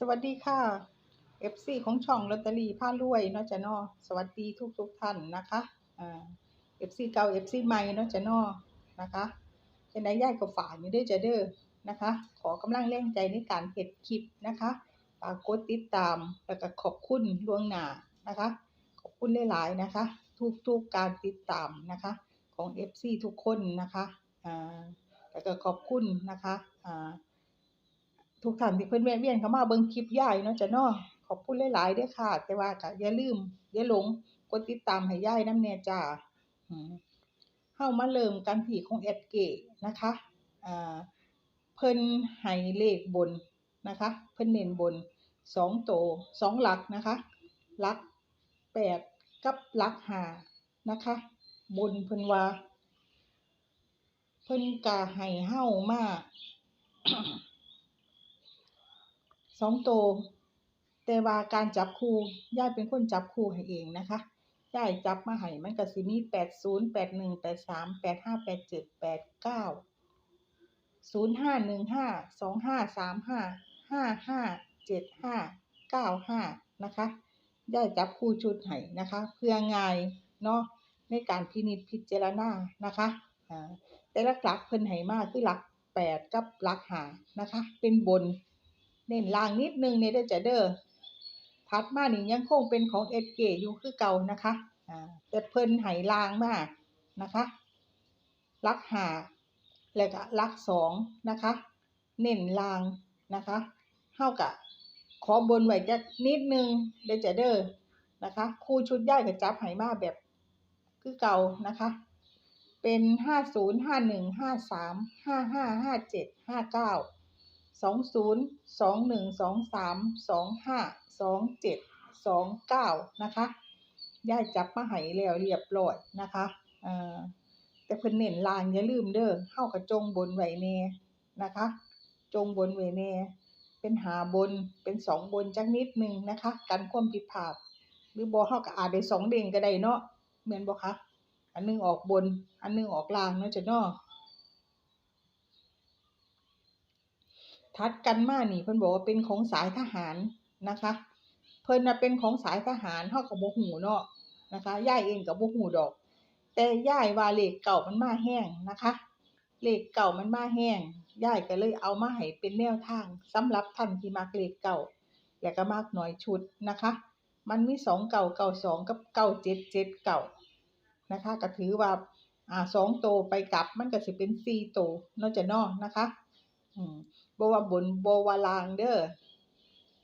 สวัสดีค่ะ FC ของช่องลอตเตอรี่ผ้ารวยเนาะจ้ะนาะสวัสดีทุกทุกท่านนะคะอ่า FC เก่า FC ใหม่เนาะจ้ะนาะนะคะเป็นนายย่ายก็ฝากอยู่ด้วยจ้ะเด้อนะคะ ขอกำลังแรงใจในการเฮ็ดคลิปนะคะฝากกดติดตามแล้วก็ขอบคุณล่วงหน้านะคะ ขอบคุณหลายๆนะคะ ทุกๆการติดตามนะคะของ FC ทุกคนนะคะอ่าแล้วก็ขอบคุณนะคะอ่า ทุกท่านที่เพิ่นแวะเวียนเข้ามาเบิ่งคลิปยายเนาะจ้ะเนาะขอบคุณหลายๆด้อค่ะ แต่ว่าก็อย่าลืมอย่าหลงกดติดตามให้ยายนำแน่จ้าอืมเฮามาเริ่มกันที่ของแอดเก๋นะคะเพิ่นให้เลขบนนะคะ เพิ่นเน้นบนสองโตสองหลักนะคะ หลักแปดกับหลักห้านะคะ บนเพิ่นว่า เพิ่นก็ให้เฮามา สองตัวแต่ว่าการจับคู่ย่ายเป็นคนจับคู่ให้เองนะคะย่ายจับมาให้มันก็สิมีแปดศูนย์แปดหนึ่งแปดสามแปดห้าแปดเจ็ดแปดเก้าศูนย์ห้าหนึ่งห้าสองห้าสามห้าห้าห้าเจ็ดห้าเก้าห้านะคะย่ายจับคู่ชุดให้นะคะ เพื่อง่ายเนาะในการพินิจพิจารณานะคะอ่าแต่ละหลักเพิ่นให้มาคือหลักแปดกับหลักหานะคะ เป็นบน เน้นล่างนิดนึงเนี่ยเด้อจ้ะเด้อถัดมานี่ยังคงเป็นของเอเกอยู่คือเก่านะคะอ่าแต่เพิ่นไหล่างมากนะคะลักหาแล้วก็ลักสองนะคะ เน้นล่างนะคะเท่ากับขอบนไว้จักนิดนึงเดจเด้อนะคะ คู่ชุดย่ายกับจับไหมาแบบคือเก่านะคะ เป็นห้าศูนย์ห้าหนึ่งห้าสามห้าห้าห้าเจ็ดห้าเก้า สองศูนย์สองหนึ่งสองสามสองห้าสองเจ็ดสองเก้านะคะย่ายจับมาให้แล้วเรียบร้อยนะคะอ่อแต่เพิ่นเน้นลางอย่าลืมเด้อเฮากระจงบนไว้แน่นะคะ จงบนไว้แน่เป็นหาบนเป็นสองบนจักนิดนึงนะคะ กันความผิดพลาดหรือบ่เฮาก็อาจได้สองเด้งก็ได้เนาะแม่นบ่คะอันหนึงออกบน อันหนึงออกล่างเนาะจ้ะเนาะ ทัดกันมานี่เพิ่นบอกว่าเป็นของสายทหารนะคะ เพิ่นน่ะเป็นของสายทหารเฮาก็บ่ฮู้เนาะนะคะย่ายเองก็บ่ฮู้ดอก แต่ย่ายว่าเลขเก่ามันมาแห้งนะคะเลขเก่ามันมาแห้งย่ายก็เลยเอามาให้เป็นแนวทางสำหรับท่านที่มักเลขเก่าและก็มักหน้อยชุดนะคะ มันมี2เก่าเก่า2กับเก่า7 7เจ็ดเก่านะคะก็ถือว่าอ่าสองโตไปกลับมันก็สิเป็น4โตนาะจ้ะนาะนะคะ อืม บว่าบนบว่าลางเด้อ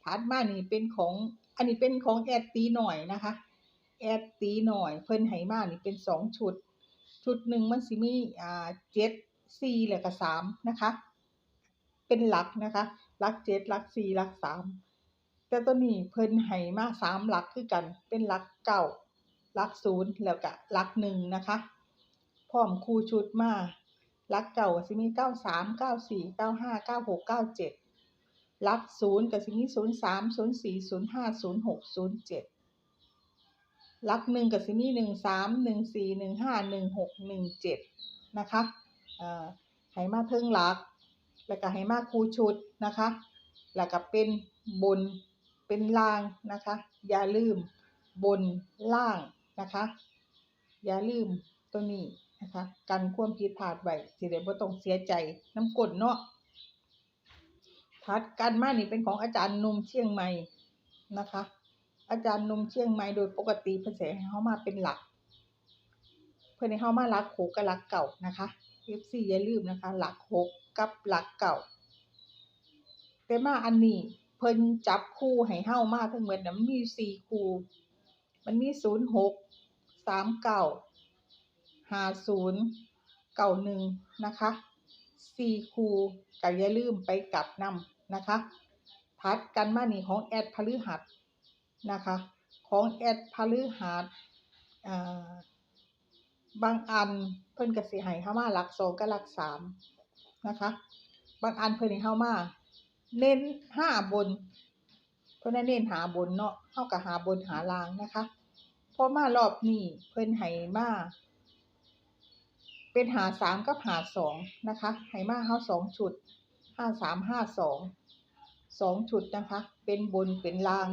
ถัดมานี่เป็นของ อันนี้เป็นของแอดตีหน่อยนะคะ แอดตีหน่อย เพิ่นให้มานี่เป็นสองชุด ชุดหนึ่งมันสิมีอ่าเจ็ดสี่แล้วก็สามนะคะ เป็นหลักนะคะ หลักเจ็ดหลักสี่หลักสามแต่ตัวนี้เพิ่นให้มาสามหลักคือกัน เป็นหลักเก้าหลักศูนย์แล้วก็หลักหนึ่งนะคะ พร้อมคู่ชุดมา ลักเก่าก็สิมีเก้าสามเก้าสี่เก้าห้าเก้าหกเก้าเจ็ดลักศูนย์ก็สิมีศูนย์สามศูนย์สี่ศูนย์ห้าศูนย์หกศูนย์เจ็ดลักหนึ่งก็สิมีหนึ่งสามหนึ่งสี่หนึ่งห้าหนึ่งหกหนึ่งเจ็ดนะคะเอ่อให้มาเทิงลัก แล้วก็ให้มาคูชุดนะคะ แล้วก็เป็นบนเป็นล่างนะคะ อย่าลืมบนล่างนะคะ อย่าลืมตัวนี้ นะคะ กันความผิดพลาดไว้สิได้บ่ต้องเสียใจน้ำกลเนาะถัดกันมานี่เป็นของอาจารย์นุ่มเชียงใหม่นะคะ อาจารย์นุ่มเชียงใหม่โดยปกติเพิ่นสิให้เฮามาเป็นหลัก เพิ่นให้เฮามาหลักหกกับหลักเก่านะคะ FC อย่าลืมนะคะ หลักหกกับหลักเก่า แต่มาอันนี้เพิ่นจับคู่ให้เฮามาทั้งหมดนะมันมีสี่คู่ มันมีศูนย์หกสามเก้า หาศูนย์เก้าหนึ่งนะคะสี่คู่ก็อย่าลืมไปกลับนำนะคะทัดกันมานี่ของแอดพฤหัสนะคะ ของแอดพฤหัสบางอันเพิ่นก็สิให้เฮามาหลักสองกับหลักสามนะคะบางอันเพิ่นให้เฮามาเน้นห้าบน เพิ่นให้เน้นหาบนเนาะเฮาก็หาบนหาล่างนะคะพอมารอบนี้เพิ่นให้มา เป็นหาสามกับหาสองนะคะให้มาเฮาสองชุดห้าสามห้าสองสองชุดนะคะ เป็นบนเป็นล่าง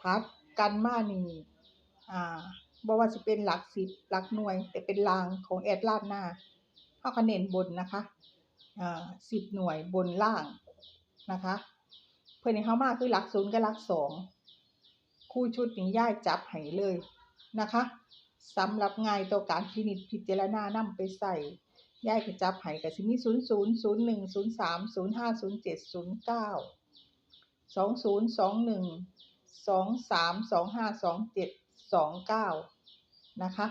ทัดกันมานี่อ่าบ่ว่าจะเป็นหลักสิบหลักหน่วย แต่เป็นล่างของแอดลาดหน้าเขาก็เนนบนนะคะอ่าสิบหน่วยบนล่างนะคะ เพื่อนในเขามาคือหลักศูนย์กับหลักสองคู่ชุดนี้ย่ายจับให้เลยนะคะ สำหรับง่ายต่อการพินิจพิจารณานำไปใส่ย่ายก็จับให้ก็สิมีศูนย์ศูนย์ศูนย์หนึ่งศูนย์สามศูนย์ห้าศูนย์เจ็ดศูนย์เก้าสองศูนย์สองหนึ่งสองสามสองห้าสองเจ็ดสองเก้านะคะ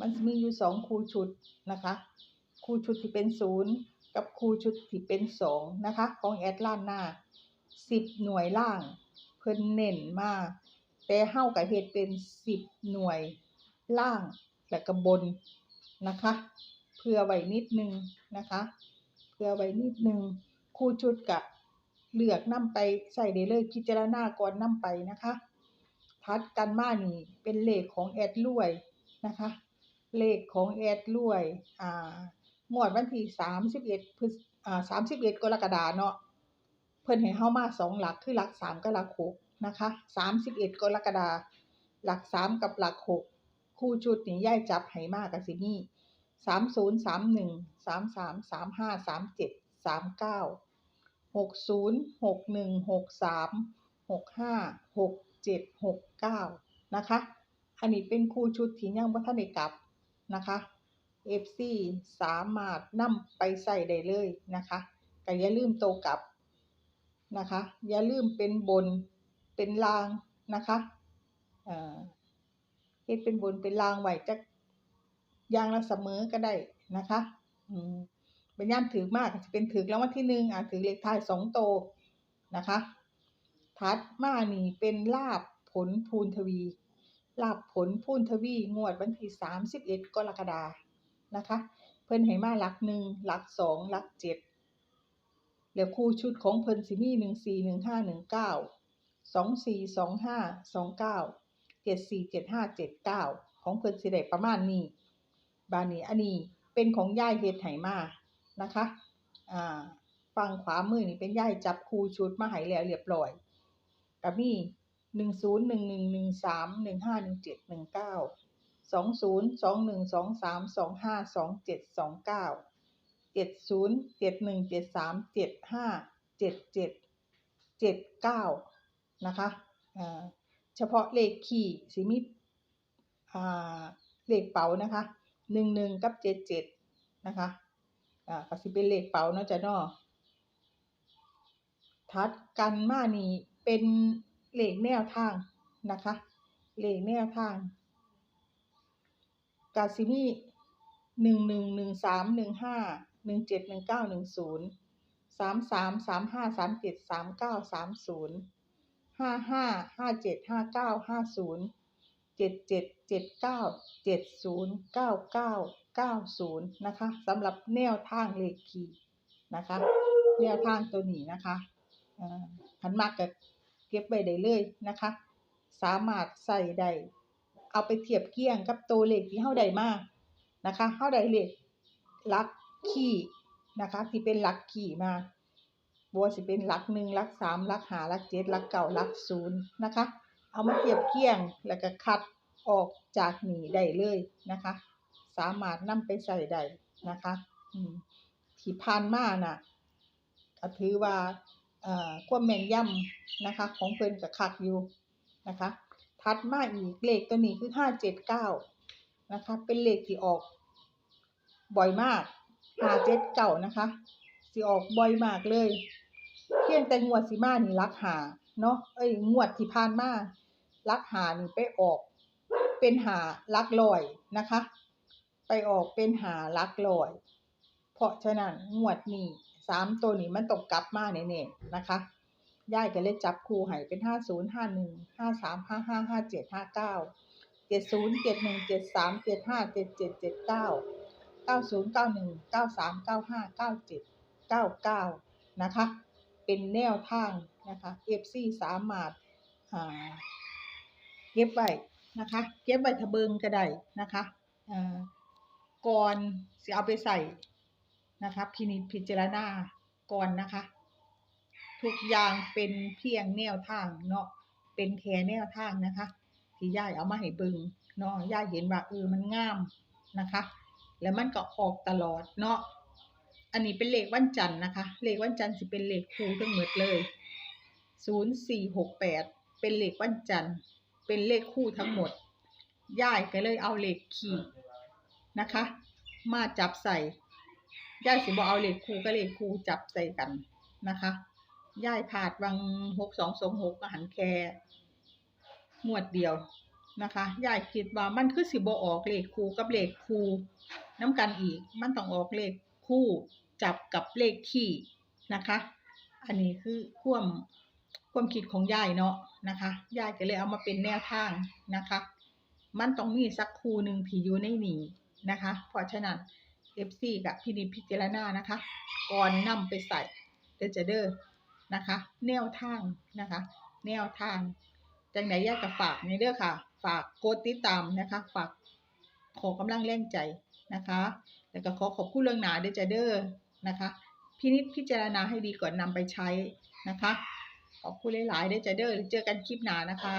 มันจะมีอยู่สองคูชุดนะคะ คูชุดที่เป็นศูนย์กับคูชุดที่เป็นสองนะคะ ของแอดลานหน้าสิบหน่วยล่าง เพิ่นเน้นมากแต่เฮ้ากับเฮ็ดเป็นสิบหน่วย ล่างและก็บนนะคะเพื่อไว้นิดนึงนะคะเพื่อไว้นิดนึงคู่ชุดกับเลือกนำไปใส่ได้เลยพิจารณาก่อนนำไปนะคะทัดกันมานี่เป็นเลขของแอดรวยนะคะเลขของแอดรวยอ่างวดวันที่31พฤษอ่า31กรกฎาเนาะเพิ่นให้เฮามาสองหลักคือหลัก3กับหลัก6นะคะ31กรกฎาหลัก3กับหลัก6 คู่ชุดนี่ย่ายจับให้มาก็สิมี่สามศูนย์สามหนึ่งสามสามสามห้าสามเจ็ดสามเก้าหกศูนย์หกหนึ่งหกสามหกห้าหกเจ็ดหกเก้านะคะ อันนี้เป็นคู่ชุดที่ยังบ่ทันกลับนะคะ FC สามารถนำไปใส่ได้เลยนะคะก็อย่าลืมโตกลับนะคะ อย่าลืมเป็นบนเป็นลางนะคะ เอ่อ เฮ็ดเป็นบนเป็นลางไว้จักอย่างละเสมอก็ได้นะคะอืมเป็นย่ามถือมากจะเป็นถือรางวัลที่หนึ่งอ่าถือเลขท้ายสองโตนะคะถัดมานี่เป็นลาบผลพูนทวี ลาบผลพูนทวีงวดวันที่สามสิบเอ็ดกรกฎานะคะ เพิ่นให้มาหลักหนึ่งหลักสองหลักเจ็ดแล้วคู่ชุดของเพิ่นสิมีหนึ่งสี่หนึ่งห้าหนึ่งเก้าสองสี่สองห้าสองเก้า เจ็ดสี่เจ็ดห้าเจ็ดเก้าของเพิ่นสิได้ประมาณนี้ บานนี้อันนี้เป็นของย่ายเฮ็ดไหมานะคะ อ่าฝั่งขวามือนี่เป็นย่ายจับคูชุดมาให้แล้วเรียบร้อยก็มีหนึ่งศูนย์หนึ่งหนึ่งหนึ่งสามหนึ่งห้าหนึ่งเจ็ดหนึ่งเก้าสองศูนย์สองหนึ่งสองสามสองห้าสองเจ็ดสองเก้าเจ็ดศูนย์เจ็ดหนึ่งเจ็ดสามเจ็ดห้าเจ็ดเจ็ดเจ็ดเก้านะคะอ่า เฉพาะเลขขี่สิมีเลขเป๋านะคะหนึ่งหนึ่งกับเจ็ดเจ็ดนะคะอ่าก็สิเป็นเลขเป๋าเนาะจ้ะเนาะทัดกันมานี่เป็นเลขแนวทางนะคะเลขแนวทางกาซิมีหนึ่งหนึ่งหนึ่งสามหนึ่งห้าหนึ่งเจ็ดหนึ่งเก้าหนึ่งศูนย์สามสามสามห้าสามเจ็ดสามเก้าสามศูนย์ ห้าห้าห้าเจ็ดห้าเก้าห้าศูนย์เจ็ดเจ็ดเจ็ดเก้าเจ็ดศูนย์เก้าเก้าเก้าศูนย์นะคะสำหรับแนวทางเลขคีนะคะ แนวทางตัวนี้นะคะอ่าหันมากกับเก็บไว้ได้เลยนะคะ สามารถใส่ได้เอาไปเทียบเคียงกับตัวเลขที่เฮาได้มากนะคะเฮาได้เลขลักคีย์นะคะ ที่เป็นลักคีย์มา บ่ว่าสิเป็นหลักหนึ่งหลักสามหลักหาหลักเจ็ดหลักเก้าหลักศูนย์นะคะ เอามาเทียบเคียงแล้วก็คัดออกจากหนีได้เลยนะคะ สามารถนำไปใส่ได้นะคะอืมที่ผ่านมาน่ะก็ถือว่าอ่อความแม่นยำนะคะ ของเพิ่นก็คักอยู่นะคะถัดมาอีกเลขตัวนี้คือห้าเจ็ดเก้านะคะ เป็นเลขที่ออก บ่อยมากห้าเจ็ดเก้านะคะสิออกบ่อยมากเลย เพียงแต่งวดสิมานี่รักหาเนาะเอ้ยงวดที่ผ่านมารักหานี่ไปออก เป็นหาลักลอยนะคะ ไปออกเป็นหาลักลอย เพราะฉะนั้นงวดนี้สามตัวนี้มันตกกลับมาแน่ๆนะคะย่ายก็เลยจับคู่ให้เป็นห้าศูนย์ห้าหนึ่งห้าสามห้าห้าห้าเจ็ดห้าเก้าเจ็ดศูนย์เจ็ดหนึ่งเจ็ดสามเจ็ดห้าเจ็ดเจ็ดเจ็ดเก้าเก้าศูนย์เก้าหนึ่งเก้าสามเก้าห้าเก้าเจ็ดเก้าเก้านะคะ เป็นแนวทางนะคะ FC สามารถเก็บไว้นะคะเก็บไว้ทะเบิงก็ได้นะคะก่อนสิเอาไปใส่นะคะพินิจพิจารณาก่อนนะคะ ทุกอย่างเป็นเพียงแนวทางเนาะเป็นแค่แนวทางนะคะ ที่ยายเอามาให้เบิงเนาะยายเห็นว่าเออมันงามนะคะ แล้วมันก็ออกตลอดเนาะ อันนี้เป็นเลขวันจันทร์นะคะ เลขวันจันทร์สิเป็นเลขคู่ทั้งหมดเลยศูนย์สี่หกแปดเป็นเลขวันจันทร์ เป็นเลขคู่ทั้งหมดยายก็เลยเอาเลขขี่นะคะ มาจับใส่ยายสิบ่เอาเลขคู่กับเลขคู่จับใส่กันนะคะยายผาดวังหกสองสองหกหันแค่งวดเดียวนะคะยายคิดว่ามันคือสิบ่ออกเลขคู่กับเลขคู่น้ำกันอีก มันต้องออกเลข คู่จับกับเลขขี่นะคะ อันนี้คือความความคิดของยายเนาะนะคะยายก็เลยเอามาเป็นแนวทางนะคะ มันต้องมีสักคู่หนึ่งที่อยู่ในนี้นะคะเพราะฉะนั้น FC กับพินิจพิจารณานะคะ ก่อนนำไปใส่เดจเด้อนะคะ แนวทางนะคะ แนวทางจังไหนยากกับฝากในเด้อค่ะ ฝากกดติดตามนะคะ ฝากขอกำลังแรงใจนะคะ แต่ก็ขอขอบคุณเรื่องหนาเด้จเดอร์นะคะ พินิจพิจารณาให้ดีก่อนนำไปใช้นะคะ ขอบคุณหลายๆเด้จเดอร์เจอกันคลิปหน้านะคะ